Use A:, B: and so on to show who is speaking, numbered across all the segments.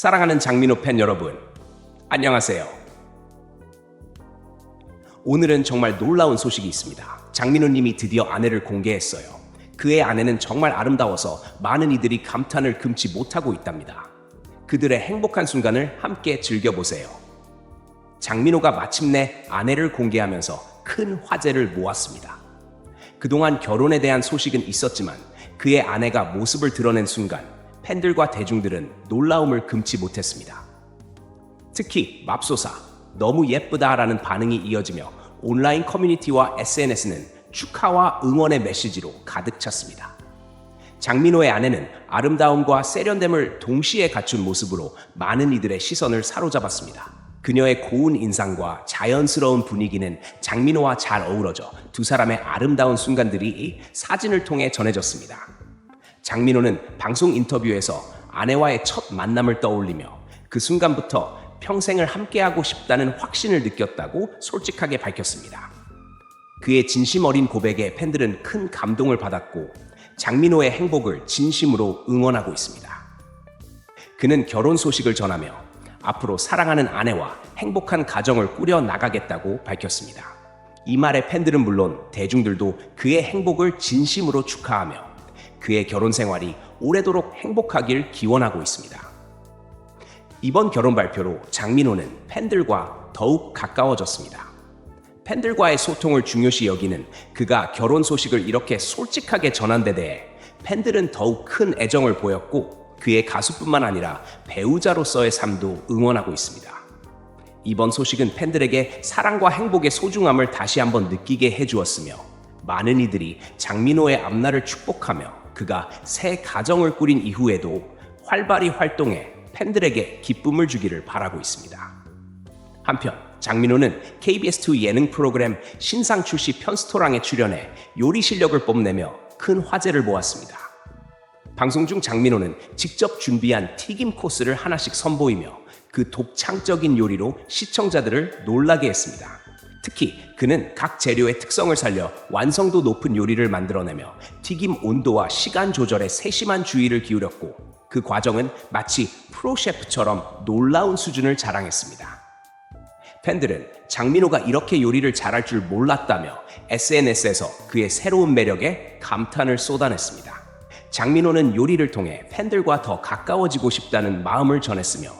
A: 사랑하는 장민호 팬 여러분, 안녕하세요. 오늘은 정말 놀라운 소식이 있습니다. 장민호 님이 드디어 아내를 공개했어요. 그의 아내는 정말 아름다워서 많은 이들이 감탄을 금치 못하고 있답니다. 그들의 행복한 순간을 함께 즐겨보세요. 장민호가 마침내 아내를 공개하면서 큰 화제를 모았습니다. 그동안 결혼에 대한 소식은 있었지만 그의 아내가 모습을 드러낸 순간 팬들과 대중들은 놀라움을 금치 못했습니다. 특히 맙소사, 너무 예쁘다라는 반응이 이어지며 온라인 커뮤니티와 SNS는 축하와 응원의 메시지로 가득 찼습니다. 장민호의 아내는 아름다움과 세련됨을 동시에 갖춘 모습으로 많은 이들의 시선을 사로잡았습니다. 그녀의 고운 인상과 자연스러운 분위기는 장민호와 잘 어우러져 두 사람의 아름다운 순간들이 사진을 통해 전해졌습니다. 장민호는 방송 인터뷰에서 아내와의 첫 만남을 떠올리며 그 순간부터 평생을 함께하고 싶다는 확신을 느꼈다고 솔직하게 밝혔습니다. 그의 진심 어린 고백에 팬들은 큰 감동을 받았고 장민호의 행복을 진심으로 응원하고 있습니다. 그는 결혼 소식을 전하며 앞으로 사랑하는 아내와 행복한 가정을 꾸려 나가겠다고 밝혔습니다. 이 말에 팬들은 물론 대중들도 그의 행복을 진심으로 축하하며 그의 결혼 생활이 오래도록 행복하길 기원하고 있습니다. 이번 결혼 발표로 장민호는 팬들과 더욱 가까워졌습니다. 팬들과의 소통을 중요시 여기는 그가 결혼 소식을 이렇게 솔직하게 전한 데 대해 팬들은 더욱 큰 애정을 보였고 그의 가수뿐만 아니라 배우자로서의 삶도 응원하고 있습니다. 이번 소식은 팬들에게 사랑과 행복의 소중함을 다시 한번 느끼게 해주었으며 많은 이들이 장민호의 앞날을 축복하며 그가 새 가정을 꾸린 이후에도 활발히 활동해 팬들에게 기쁨을 주기를 바라고 있습니다. 한편 장민호는 KBS2 예능 프로그램 신상 출시 편스토랑에 출연해 요리 실력을 뽐내며 큰 화제를 모았습니다. 방송 중 장민호는 직접 준비한 튀김 코스를 하나씩 선보이며 그 독창적인 요리로 시청자들을 놀라게 했습니다. 특히 그는 각 재료의 특성을 살려 완성도 높은 요리를 만들어내며 튀김 온도와 시간 조절에 세심한 주의를 기울였고 그 과정은 마치 프로 셰프처럼 놀라운 수준을 자랑했습니다. 팬들은 장민호가 이렇게 요리를 잘할 줄 몰랐다며 SNS에서 그의 새로운 매력에 감탄을 쏟아냈습니다. 장민호는 요리를 통해 팬들과 더 가까워지고 싶다는 마음을 전했으며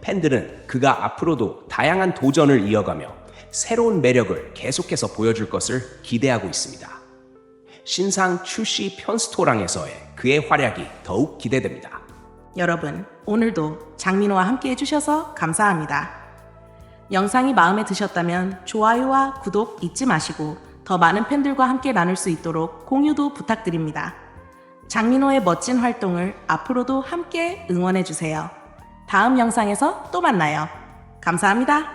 A: 팬들은 그가 앞으로도 다양한 도전을 이어가며 새로운 매력을 계속해서 보여줄 것을 기대하고 있습니다. 신상 출시 편스토랑에서의 그의 활약이 더욱 기대됩니다.
B: 여러분, 오늘도 장민호와 함께 해주셔서 감사합니다. 영상이 마음에 드셨다면 좋아요와 구독 잊지 마시고 더 많은 팬들과 함께 나눌 수 있도록 공유도 부탁드립니다. 장민호의 멋진 활동을 앞으로도 함께 응원해주세요. 다음 영상에서 또 만나요. 감사합니다.